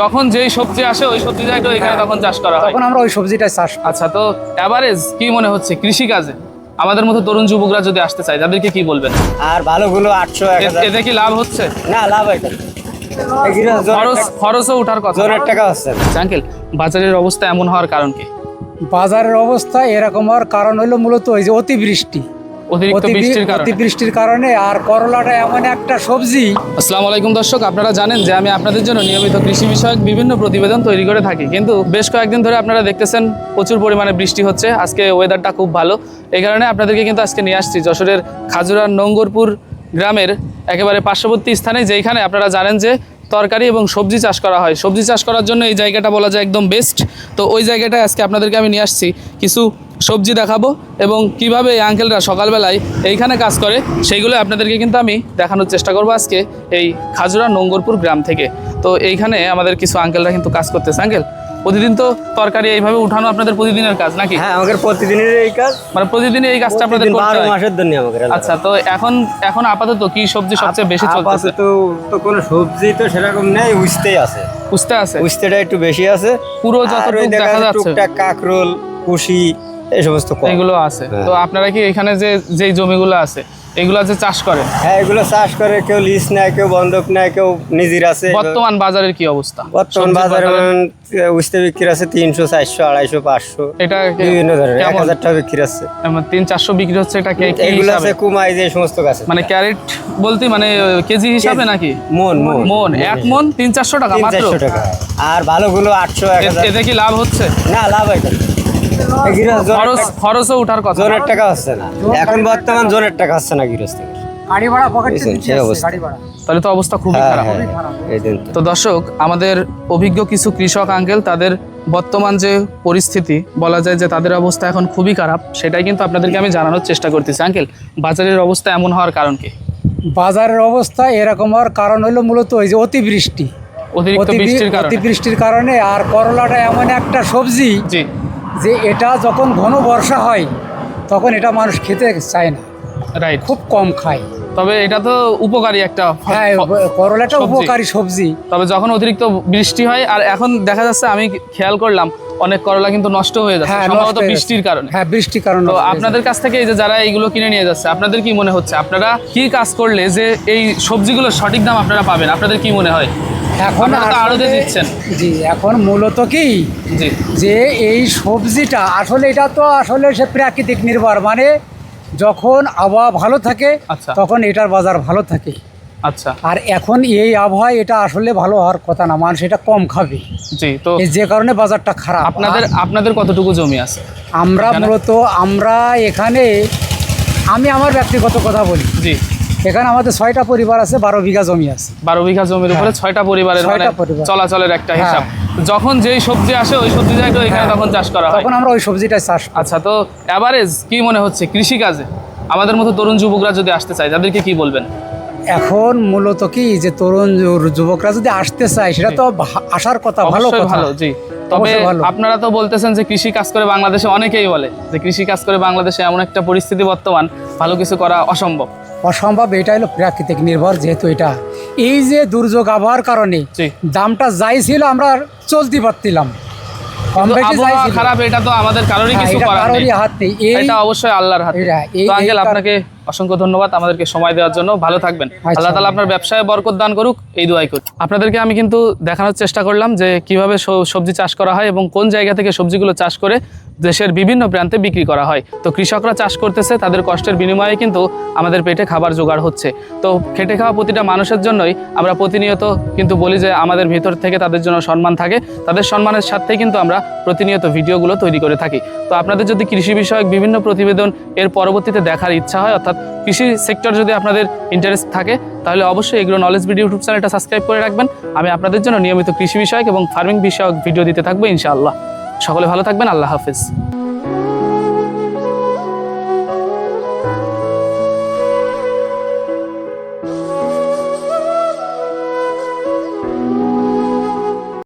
যখন যেই সবজি আসে ওই সবজিটা একটু এখানে তখন চাষ করা হয়। তখন আমরা ওই সবজিটাই চাষ আচ্ছা তো অ্যাভারেজ কি মনে হচ্ছে কৃষিকাজে? আমাদের মতো তরুণ যুবকরা যদি আসতে চায় তাদেরকে কি বলবেন? আর ভালোগুলো আটশো এতে কি লাভ হচ্ছে? না লাভ হয় খরচ খরচও উঠার কথা। টাকা হচ্ছে। আঙ্কেল বাজারের অবস্থা এমন হওয়ার কারণ কি? বাজারের অবস্থা এরকম হওয়ার কারণ হলো মূলত ওই যে অতিবৃষ্টি। অতিবৃষ্টির কারণে। আর করলাটা এমন একটা সবজি। আসসালামু আলাইকুম দর্শক আপনারা জানেন যে আমি আপনাদের জন্য নিয়মিত কৃষি বিষয়ক বিভিন্ন প্রতিবেদন তৈরি করে থাকি। কিন্তু বেশ কয়েকদিন ধরে আপনারা দেখতেছেন প্রচুর পরিমাণে বৃষ্টি হচ্ছে। আজকে ওয়েদারটা খুব ভালো। এই কারণে আপনাদেরকে কিন্তু আজকে নিয়ে আসছি যশোরের খাজুরার নোঙ্গরপুর গ্রামের একেবারে পার্শ্ববর্তী স্থানে যেখানে আপনারা জানেন যে তরকারি এবং সবজি চাষ করা হয়। সবজি চাষ করার জন্য এই জায়গাটা বলা যায় একদম বেস্ট তো ওই জায়গাটায় আজকে আপনাদেরকে আমি নিয়ে আসছি। কিছু সবজি দেখাবো এবং কীভাবে এই আঙ্কেলরা সকালবেলায় এইখানে কাজ করে সেইগুলো আপনাদেরকে কিন্তু আমি দেখানোর চেষ্টা করব আজকে এই খাজুরা নোঙ্গরপুর গ্রাম থেকে। তো এইখানে আমাদের কিছু আঙ্কেলরা কিন্তু কাজ করতেছে। আঙ্কেল প্রতিদিন তো তরকারি এইভাবে উঠানো আপনাদের প্রতিদিনের কাজ নাকি? হ্যাঁ আমাদের প্রতিদিনের এই কাজ। মানে প্রতিদিন এই কাজটা আপনাদের করতে হয়? মাসের জন্য আমাদের আচ্ছা তো এখন এখন আপাতত কি সবজি সবচেয়ে বেশি চলতেছে? আপাতত তো কোনো সবজি তো সেরকম নেই উস্তেই আছে। বুঝতে আছে? উস্তেটা একটু বেশি আছে। পুরো যতটুকু দেখা যাচ্ছে। টুকটাক কাকরোল কুশি এই সমস্ত এগুলো আছে। হ্যাঁ। তো আপনারা কি এখানে যে যেই জমিগুলো আছে এগুলো যে চাষ করেন? হ্যাঁ এগুলো চাষ করে কেউ লিজ নেয় কেউ বন্ধক নেয় কেউ নিজের আছে। বর্তমান বাজারের কি অবস্থা? বর্তমান বাজারে উস্তে বিক্রি আছে তিনশো চারশো আড়াইশো পাঁচশো। এটা বিভিন্ন ধরনের। এক হাজার টাকা বিক্রি আছে। আমার তিন চারশো বিক্রি হচ্ছে এটা এগুলো আছে কুমাই যে সমস্ত গাছে। মানে ক্যারেট বলতে মানে কেজি হিসাবে নাকি? মন মন। মন। এক মন তিন চারশো টাকা মাত্র? টাকা। আর ভালোগুলো আটশো এতে কি লাভ হচ্ছে? না লাভ হয় খরচ খরচও উঠার কথা জোনের টাকা হচ্ছে না। এখন বর্তমান জোনের টাকা হচ্ছে না গৃহস্থ গাড়ি ভাড়া পকেট সেই- সেই অবস্থা। তাহলে তো অবস্থা খুবই হ্যাঁ খারাপ। এই দিন তো। দর্শক আমাদের অভিজ্ঞ কিছু কৃষক আঙ্কেল তাদের বর্তমান যে পরিস্থিতি বলা যায় যে তাদের অবস্থা এখন খুবই খারাপ সেটাই কিন্তু আপনাদেরকে আমি জানানোর চেষ্টা করতেছি। আঙ্কেল বাজারের অবস্থা এমন হওয়ার কারণ কি? বাজারের অবস্থা এরকম হওয়ার কারণ হলো মূলত ওই যে অতিবৃষ্টি। অতিরিক্ত বৃষ্টির অতিবৃষ্টির কারণে আর করলাটা এমন একটা সবজি জি। যে এটা যখন ঘন বর্ষা হয় তখন এটা মানুষ খেতে চায় না। রাইট খুব কম খায়। তবে এটা তো উপকারী একটা হ্যাঁ করলাটা উপকারী সবজি। তবে যখন অতিরিক্ত বৃষ্টি হয় আর এখন দেখা যাচ্ছে আমি খেয়াল করলাম অনেক করলা কিন্তু নষ্ট হয়ে যাচ্ছে হ্যাঁ সম্ভবত বৃষ্টির। কারণে। হ্যাঁ বৃষ্টির কারণে তো আপনাদের কাছ থেকে এই যে যারা এইগুলো কিনে নিয়ে যাচ্ছে আপনাদের কি মনে হচ্ছে? আপনারা কি কাজ করলে যে এই সবজিগুলোর সঠিক দাম আপনারা পাবেন? আপনাদের কি মনে হয়। এখন আড়তে দিচ্ছেন। জি এখন মূলত কি? যে এই সবজিটা আসলে এটা তো আসলে সে প্রাকৃতিক নির্ভর। মানে যখন আবহাওয়া ভালো থাকে আচ্ছা। তখন এটার বাজার ভালো থাকে। আচ্ছা। আর এখন এই আবহাওয়ায় এটা আসলে ভালো হওয়ার কথা না মানুষ এটা কম খাবে। জি তো যে কারণে বাজারটা খারাপ। আপনাদের আপনাদের কতটুকু জমি আছে? আমরা মূলত আমরা এখানে আমি আমার ব্যক্তিগত কথা বলি। জি। এখানে আমাদের ছয়টা পরিবার আছে বারো বিঘা জমি আছে। বারো বিঘা জমির উপরে ছয়টা পরিবারের মানে। চলাচলের একটা হ্যাঁ। হিসাব। যখন যেই সবজি আসে ওই সবজিটা একটু এখানে হ্যাঁ। তখন চাষ করা হয়। তখন আমরা ওই সবজিটাই চাষ আচ্ছা তো অ্যাভারেজ কি মনে হচ্ছে কৃষিকাজে? আমাদের মতো তরুণ যুবকরা যদি আসতে চায় তাদেরকে কি বলবেন? এখন মূলত কি যে তরুণ যুবকরা যদি আসতে চায় সেটা তো আসার কথা ভালো ভালো জি। তবে আপনারা তো বলতেছেন যে কৃষি কাজ করে বাংলাদেশে অনেকেই বলে যে কৃষি কাজ করে বাংলাদেশে এমন একটা পরিস্থিতি বর্তমান ভালো কিছু করা অসম্ভব। অসম্ভব এটা হলো প্রাকৃতিক নির্ভর যেহেতু এটা। এই যে দুর্যোগ আবহাওয়ার কারণে দামটা যাই ছিল আমরা চলতে ছিল। খারাপ এটা তো আমাদের কারোরই হ্যাঁ, কিছু করার নেই। হাত নেই। এই এটা অবশ্যই আল্লাহর হাতে তো আঙ্কেল আপনাকে অসংখ্য ধন্যবাদ আমাদেরকে সময় দেওয়ার জন্য। ভালো থাকবেন। আচ্ছা। আল্লাহ তালা আপনার ব্যবসায় বরকত দান করুক এই দোয়াই করুক। আপনাদেরকে আমি কিন্তু দেখানোর চেষ্টা করলাম যে কীভাবে সবজি চাষ করা হয় এবং কোন জায়গা থেকে সবজিগুলো চাষ করে দেশের বিভিন্ন প্রান্তে বিক্রি করা হয়। তো কৃষকরা চাষ করতেছে তাদের কষ্টের বিনিময়ে কিন্তু আমাদের পেটে খাবার জোগাড় হচ্ছে। তো খেটে খাওয়া প্রতিটা মানুষের জন্যই আমরা প্রতিনিয়ত কিন্তু বলি যে আমাদের ভেতর থেকে তাদের জন্য সম্মান থাকে। তাদের সম্মানের সাথেই কিন্তু আমরা প্রতিনিয়ত ভিডিওগুলো তৈরি করে থাকি। তো আপনাদের যদি কৃষি বিষয়ক বিভিন্ন প্রতিবেদন এর পরবর্তীতে দেখার ইচ্ছা হয় অর্থাৎ কৃষি সেক্টর যদি আপনাদের ইন্টারেস্ট থাকে, তাহলে অবশ্যই এগুলো নলেজ ভিডিও ইউটিউব চ্যানেলটা সাবস্ক্রাইব করে রাখবেন। আমি আপনাদের জন্য নিয়মিত কৃষি বিষয়ক এবং ফার্মিং বিষয়ক ভিডিও দিতে থাকব ইনশাআল্লাহ। সকলে ভালো থাকবেন, আল্লাহ হাফিজ।